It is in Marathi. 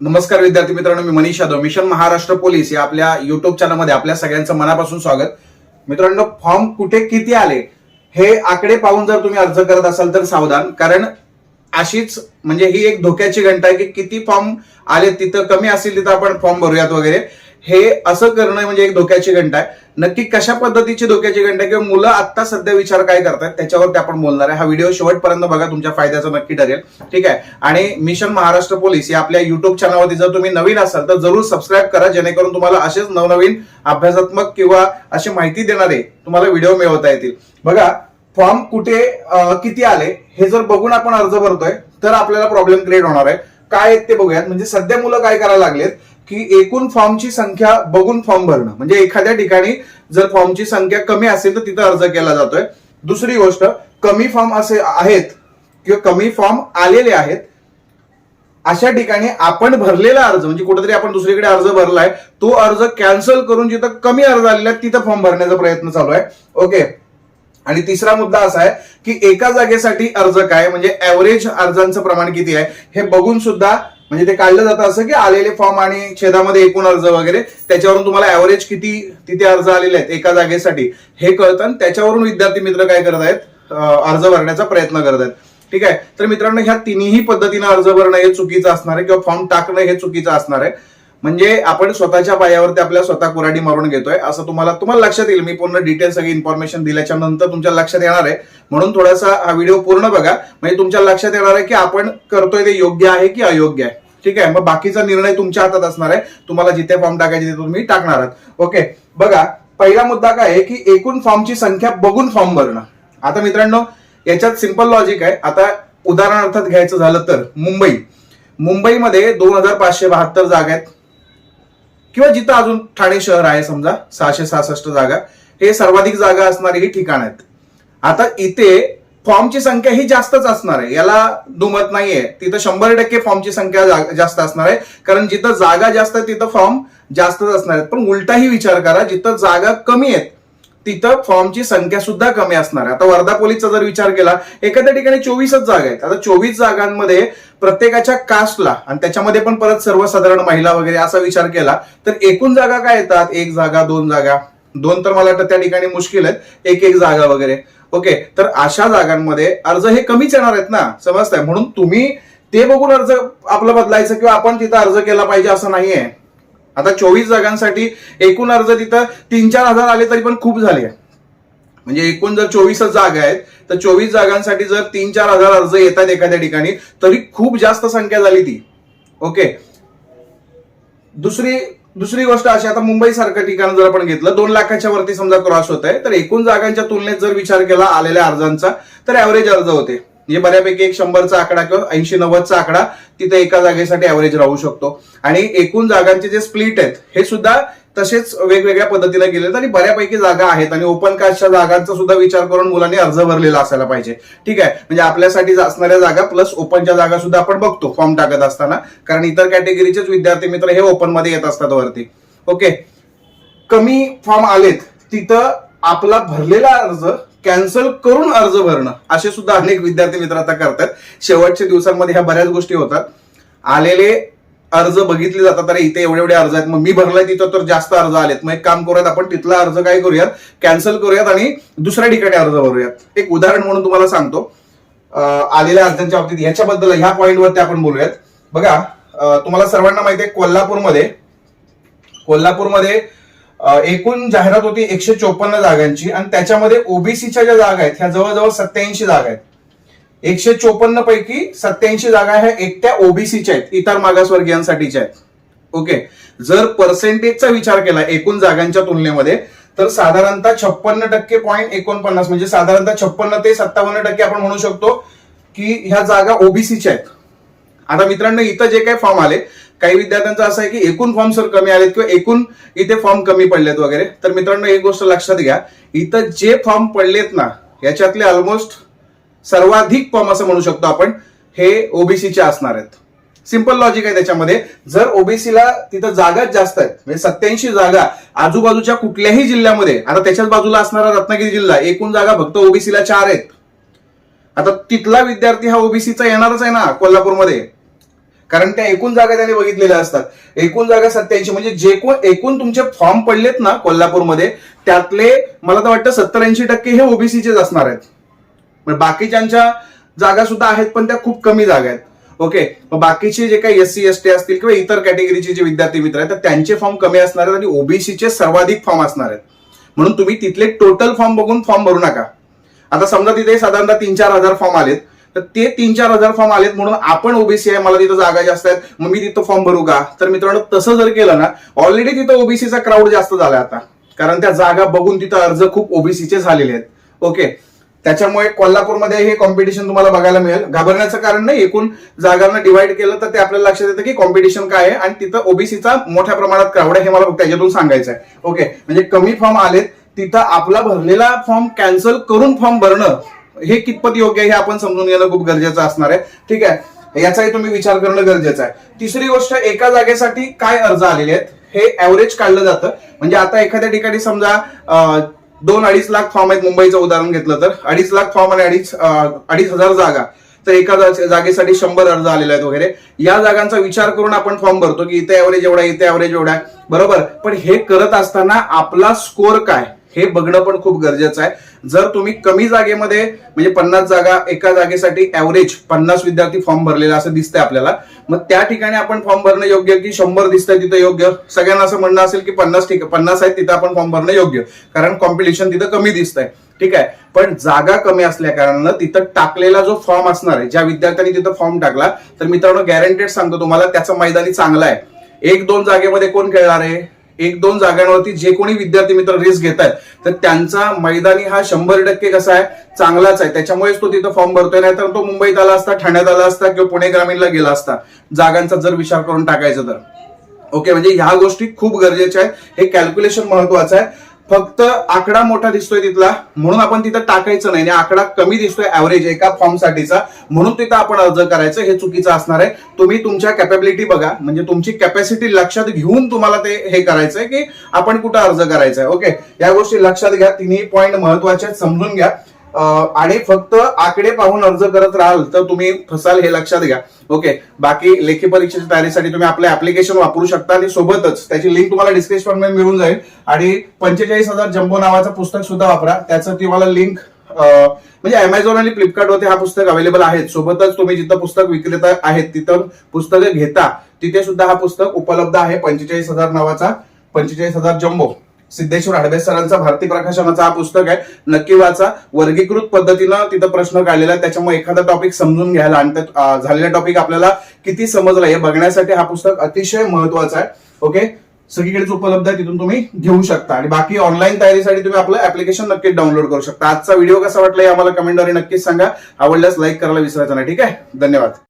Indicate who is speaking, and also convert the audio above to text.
Speaker 1: नमस्कार विद्यार्थी मित्रांनो मी मनीष यादव. मिशन महाराष्ट्र पोलीस या आपल्या युट्यूब चॅनलमध्ये आपल्या सगळ्यांचं मनापासून स्वागत. मित्रांनो फॉर्म कुठे किती आले हे आकडे पाहून जर तुम्ही अर्ज करत असाल तर सावधान. कारण अशीच म्हणजे ही एक धोक्याची घंटा आहे की किती फॉर्म आले तिथं कमी असतील तिथं आपण फॉर्म भरूयात वगैरे. हे असं करणं म्हणजे एक धोक्याची घंटा आहे. नक्की कशा पद्धतीची धोक्याची घंटा आहे किंवा मुलं आता सध्या विचार काय करतात त्याच्यावरती आपण बोलणार आहे. हा व्हिडिओ शेवटपर्यंत बघा तुमच्या फायद्याचा नक्की ठरेल. ठीक आहे? आणि मिशन महाराष्ट्र पोलीस या आपल्या युट्यूब चॅनलवरती जर तुम्ही नवीन असाल तर जरूर सबस्क्राईब करा जेणेकरून तुम्हाला असेच नवनवीन अभ्यासात्मक किंवा अशी माहिती देणारे तुम्हाला व्हिडिओ मिळवता येतील. बघा फॉर्म कुठे किती आले हे जर बघून आपण अर्ज भरतोय तर आपल्याला प्रॉब्लेम क्रिएट होणार आहे. काय आहेत ते बघूयात. म्हणजे सध्या मुलं काय करायला लागलेत की एकूण फॉर्मची संख्या बघून फॉर्म भरणं. म्हणजे एखाद्या ठिकाणी जर फॉर्मची संख्या कमी असेल तर तिथं अर्ज केला जातोय. दुसरी गोष्ट कमी फॉर्म असे आहेत किंवा कमी फॉर्म आलेले आहेत अशा ठिकाणी आपण भरलेला अर्ज म्हणजे कुठेतरी आपण दुसरीकडे अर्ज भरलाय तो अर्ज कॅन्सल करून जिथं कमी अर्ज आलेला आहे तिथं फॉर्म भरण्याचा प्रयत्न चालू आहे. ओके. आणि तिसरा मुद्दा असा आहे की एका जागेसाठी अर्ज काय म्हणजे ऍव्हरेज अर्जांचं प्रमाण किती आहे हे बघून सुद्धा म्हणजे ते काढलं जातं असं की आलेले फॉर्म आणि छेदामध्ये एकूण अर्ज वगैरे त्याच्यावरून तुम्हाला ऍव्हरेज किती तिथे अर्ज आलेले आहेत एका जागेसाठी हे कळतं आणि त्याच्यावरून विद्यार्थी मित्र काय करत आहेत अर्ज भरण्याचा प्रयत्न करत आहेत. ठीक आहे? तर मित्रांनो ह्या तिन्ही पद्धतीनं अर्ज भरणं हे चुकीचं असणार आहे किंवा फॉर्म टाकणं हे चुकीचं असणार आहे. म्हणजे आपण स्वतःच्या पायावरती आपल्या स्वतः कुराडी मारून घेतोय असं तुम्हाला तुम्हाला लक्षात येईल. मी पूर्ण डिटेल सगळी इन्फॉर्मेशन दिल्याच्या नंतर तुमच्या लक्षात येणार आहे. म्हणून थोडासा हा व्हिडिओ पूर्ण बघा. म्हणजे तुमच्या लक्षात येणार आहे की आपण करतोय ते योग्य आहे की अयोग्य आहे. ठीक आहे? मग बाकीचा निर्णय तुमच्या हातात असणार आहे. तुम्हाला जिथे फॉर्म टाकायचे तिथे तुम्ही टाकणार आहात. ओके बघा पहिला मुद्दा काय आहे की एकूण फॉर्मची संख्या बघून फॉर्म भरणं. आता मित्रांनो याच्यात सिंपल लॉजिक आहे. आता उदाहरणार्थात घ्यायचं झालं तर मुंबई. मुंबईमध्ये दोन हजार पाचशे बहात्तर जागा आहेत. किंवा जिथं अजून ठाणे शहर आहे समजा सहाशे सहासष्ट जागा हे सर्वाधिक जागा असणारी ही ठिकाण आहेत. आता इथे फॉर्मची संख्या ही जास्तच असणार आहे. याला दुमत नाहीये. तिथं शंभर टक्के फॉर्मची संख्या जास्त असणार आहे. कारण जिथं जागा जास्त आहे तिथं फॉर्म जास्तच असणार आहेत. पण उलटाही विचार करा जिथं जागा कमी आहेत तिथं फॉर्मची संख्या सुद्धा कमी असणार आहे. आता वर्धा पोलीसचा जर विचार केला एखाद्या ठिकाणी चोवीसच जागा आहेत. आता चोवीस जागांमध्ये प्रत्येकाच्या कास्टला आणि त्याच्यामध्ये पण परत सर्वसाधारण महिला वगैरे असा विचार केला तर एकूण जागा काय येतात? एक जागा दोन जागा. दोन तर मला वाटतं त्या ठिकाणी मुश्किल आहेत. एक एक जागा वगैरे. ओके तर अशा जागांमध्ये अर्ज हे कमीच येणार आहेत ना? समजताय? म्हणून तुम्ही ते बघून अर्ज आपलं बदलायचं किंवा आपण तिथं अर्ज केला पाहिजे असं नाहीये. आता चोवीस जागांसाठी एकूण अर्ज तिथं तीन चार हजार आले तरी पण खूप झाले म्हणजे एकूण जर चोवीसच जागा आहेत तर चोवीस जागांसाठी जर तीन चार हजार अर्ज येतात एखाद्या ठिकाणी तरी खूप जास्त संख्या झाली ती. ओके? दुसरी दुसरी गोष्ट अशी आता मुंबई सारखं ठिकाण जर आपण घेतलं दोन लाखाच्या वरती समजा क्रॉस होत आहे तर एकूण जागांच्या तुलनेत जर विचार केला आलेल्या अर्जांचा तर ऍव्हरेज अर्ज होते. म्हणजे बऱ्यापैकी एक शंभरचा आकडा किंवा ऐंशी नव्वदचा आकडा तिथे एका जागेसाठी ऍव्हरेज राहू शकतो. आणि एकूण जागांचे जे स्प्लिट आहेत हे सुद्धा तसेच वेगवेगळ्या पद्धतीने गेले आणि बऱ्यापैकी जागा आहेत. आणि ओपन कास्टच्या जागांचा सुद्धा विचार करून मुलांनी अर्ज भरलेला असायला पाहिजे. ठीक आहे? म्हणजे आपल्यासाठी असणाऱ्या जागा प्लस ओपनच्या जागा सुद्धा आपण बघतो फॉर्म टाकत असताना. कारण इतर कॅटेगरीचेच विद्यार्थी मित्र हे ओपनमध्ये येत असतात वरती. ओके कमी फॉर्म आलेत तिथं आपला भरलेला अर्ज कॅन्सल करून अर्ज भरणं असे सुद्धा अनेक विद्यार्थी मित्र आता करतात. शेवटच्या दिवसांमध्ये ह्या बऱ्याच गोष्टी होतात. आलेले अर्ज बघितले जातात अरे इथे एवढे एवढे अर्ज आहेत मग मी भरलाय तिथं तर जास्त अर्ज आलेत. मग एक काम करूयात आपण तिथला अर्ज काय करूयात कॅन्सल करूयात आणि दुसऱ्या ठिकाणी अर्ज भरूयात. एक उदाहरण म्हणून तुम्हाला सांगतो. आलेल्या अर्जांच्या बाबतीत ह्याच्याबद्दल ह्या पॉईंटवरती आपण बोलूयात. बघा तुम्हाला सर्वांना माहिती आहे कोल्हापूरमध्ये कोल्हापूरमध्ये एकूण जाहिरात होती एकशे चोपन्न जागांची आणि त्याच्यामध्ये ओबीसीच्या ज्या जागा आहेत ह्या जवळजवळ सत्याऐंशी जागा आहेत. एकशे चोपन्न पैकी सत्याऐंशी जागा ह्या एकट्या ओबीसीच्या आहेत इतर मागासवर्गीयांसाठीच्या आहेत. ओके? जर पर्सेंटेजचा विचार केला एकूण जागांच्या तुलनेमध्ये तर साधारणतः छप्पन्न टक्के पॉईंट एकोणपन्नास म्हणजे साधारणतः छप्पन्न ते सत्तावन्न टक्के आपण म्हणू शकतो की ह्या जागा ओबीसीच्या आहेत. आता मित्रांनो इथं जे काही फॉर्म आले काही विद्यार्थ्यांचं असं आहे की एकूण फॉर्म सर कमी आलेत किंवा एकूण इथे फॉर्म कमी पडलेत वगैरे. तर मित्रांनो एक गोष्ट लक्षात घ्या. इथं जे फॉर्म पडलेत ना याच्यातले ऑलमोस्ट सर्वाधिक फॉर्म असं म्हणू शकतो आपण हे ओबीसीचे असणार आहेत. सिंपल लॉजिक आहे त्याच्यामध्ये. जर ओबीसीला तिथं जागाच जास्त आहेत म्हणजे सत्याऐंशी जागा आजूबाजूच्या कुठल्याही जिल्ह्यामध्ये आता त्याच्याच बाजूला असणारा रत्नागिरी जिल्हा एकूण जागा फक्त ओबीसीला चार आहेत. आता तिथला विद्यार्थी हा ओबीसीचा येणारच आहे ना कोल्हापूरमध्ये. कारण त्या एकूण जागा त्यांनी बघितलेल्या असतात. एकूण जागा सत्याऐंशी म्हणजे जे कोण एकूण तुमचे फॉर्म पडलेत ना कोल्हापूरमध्ये त्यातले मला तर वाटतं सत्तर ऐंशी टक्के हे ओबीसीचेच असणार आहेत. बाकीच्यांच्या जागा सुद्धा आहेत पण त्या खूप कमी जागा आहेत. ओके मग बाकीचे जे काही एस सी एस टी असतील किंवा इतर कॅटेगरीचे जे विद्यार्थी मित्र आहेत तर त्यांचे फॉर्म कमी असणार आहेत आणि ओबीसीचे सर्वाधिक फॉर्म असणार आहेत. म्हणून तुम्ही तिथले टोटल फॉर्म बघून फॉर्म भरू नका. आता समजा तिथे साधारणतः तीन चार हजार फॉर्म आलेत. तर ते तीन चार हजार फॉर्म आलेत म्हणून आपण ओबीसी आहे मला तिथं जागा जास्त आहेत. मग मी तिथं फॉर्म भरू का? तर मित्रांनो तसं जर केलं ना ऑलरेडी तिथं ओबीसीचा क्राऊड जास्त झाला आता. कारण त्या जागा बघून तिथं अर्ज खूप ओबीसीचे झालेले आहेत. ओके त्याच्यामुळे कोल्हापूरमध्ये हे कॉम्पिटिशन तुम्हाला बघायला मिळेल. घाबरण्याचं कारण नाही एकूण जागांना डिवाइड केलं तर ते आपल्याला लक्षात येतं की कॉम्पिटिशन काय आहे आणि तिथं ओबीसीचा मोठ्या प्रमाणात क्राऊड आहे हे मला त्याच्यातून सांगायचं आहे. ओके म्हणजे कमी फॉर्म आलेत तिथं आपला भरलेला फॉर्म कॅन्सल करून फॉर्म भरणं हे कितपत योग्य आहे हे आपण समजून घेणं खूप गरजेचं असणार आहे. ठीक आहे? याचाही तुम्ही विचार करणं गरजेचं आहे. तिसरी गोष्ट एका जागेसाठी काय अर्ज आलेले आहेत? हे ऍव्हरेज काढलं जातं. म्हणजे आता एखाद्या ठिकाणी समजा दोन अडीच लाख फॉर्म आहेत मुंबईचं उदाहरण घेतलं तर. अडीच लाख फॉर्म आणि अडीच अडीच हजार जागा. तर एका जागेसाठी शंभर अर्ज आलेले आहेत वगैरे. या जागांचा विचार करून आपण फॉर्म भरतो की इथे ऍव्हरेज एवढा इथे ऍव्हरेज एवढा. आहे बरोबर? पण हे करत असताना आपला स्कोअर काय? हे बघणं पण खूप गरजेचं आहे. जर तुम्ही कमी जागेमध्ये म्हणजे पन्नास जागा एका जागेसाठी ऍव्हरेज पन्नास विद्यार्थी फॉर्म भरलेला असं दिसतंय आपल्याला मग त्या ठिकाणी आपण फॉर्म भरणं योग्य की शंभर दिसतंय तिथं योग्य? सगळ्यांना असं म्हणणं असेल की पन्नास ठीक पन्नास आहेत तिथं आपण फॉर्म भरणं योग्य. कारण कॉम्पिटिशन तिथं कमी दिसतंय. ठीक आहे? पण जागा कमी असल्या कारणानं तिथं टाकलेला जो फॉर्म असणार आहे ज्या विद्यार्थ्यांनी तिथं फॉर्म टाकला तर मित्रांनो गॅरंटेड सांगतो तुम्हाला त्याचा मैदानी चांगला आहे. एक दोन जागेमध्ये कोण खेळणार आहे? एक दोन जागांवरती जे कोणी विद्यार्थी मित्र रिस्क घेत आहेत तर त्यांचा मैदानी हा शंभर टक्के कसा आहे चांगलाच आहे. त्याच्यामुळेच तो तिथं फॉर्म भरतोय नाही तर तो मुंबईत आला असता ठाण्यात आला असता किंवा पुणे ग्रामीणला गेला असता जागांचा जर विचार करून टाकायचा तर. ओके म्हणजे ह्या गोष्टी खूप गरजेच्या आहेत. हे कॅल्क्युलेशन महत्वाचं आहे. फक्त आकडा मोठा दिसतोय तिथला म्हणून आपण तिथं टाकायचं नाही. आणि आकडा कमी दिसतोय ऍव्हरेज एका फॉर्मसाठीचा म्हणून तिथं आपण अर्ज करायचं हे चुकीचं असणार आहे. तुम्ही तुमच्या कॅपॅबिलिटी बघा. म्हणजे तुमची कॅपॅसिटी लक्षात घेऊन तुम्हाला ते हे करायचंय की आपण कुठं अर्ज करायचा आहे ओके या गोष्टी लक्षात घ्या. तिन्ही पॉईंट महत्त्वाचे समजून घ्या. आणि फक्त आकडे पाहून अर्ज करत राहाल तर तुम्ही फसाल हे लक्षात घ्या. ओके बाकी लेखी परीक्षेच्या तयारीसाठी तुम्ही आपलं ऍप्लिकेशन वापरू शकता आणि सोबतच त्याची लिंक तुम्हाला डिस्क्रिप्शनमध्ये मिळून जाईल. आणि पंचेचाळीस हजार जम्बो नावाचं पुस्तक सुद्धा वापरा. त्याचं तुम्हाला लिंक म्हणजे अमेझॉन आणि फ्लिपकार्टवरती हा पुस्तक अवेलेबल आहेत. सोबतच तुम्ही जिथं पुस्तक विक्रेता आहेत तिथं पुस्तकं घेता तिथे सुद्धा हा पुस्तक उपलब्ध आहे. पंचेचाळीस हजार नावाचा पंचेचाळीस हजार जम्बो. सिद्धेश्वर हडबे सरांचा भारती प्रकाशनाचा हा पुस्तक आहे. नक्की वाचा. वर्गीकृत पद्धतीनं तिथं प्रश्न काढलेला आहे त्याच्यामुळे एखादा टॉपिक समजून घ्यायला आणि झालेला टॉपिक आपल्याला किती समजला हे बघण्यासाठी हा पुस्तक अतिशय महत्त्वाचा आहे. ओके सगळीकडेच उपलब्ध आहे तिथून तुम्ही घेऊ शकता. आणि बाकी ऑनलाईन तयारीसाठी तुम्ही आपलं ऍप्लिकेशन नक्कीच डाउनलोड करू शकता. आजचा व्हिडिओ कसा वाटला हे आम्हाला कमेंटद्वारे नक्कीच सांगा. आवडल्यास लाईक करायला विसरायचं नाही. ठीक आहे? धन्यवाद.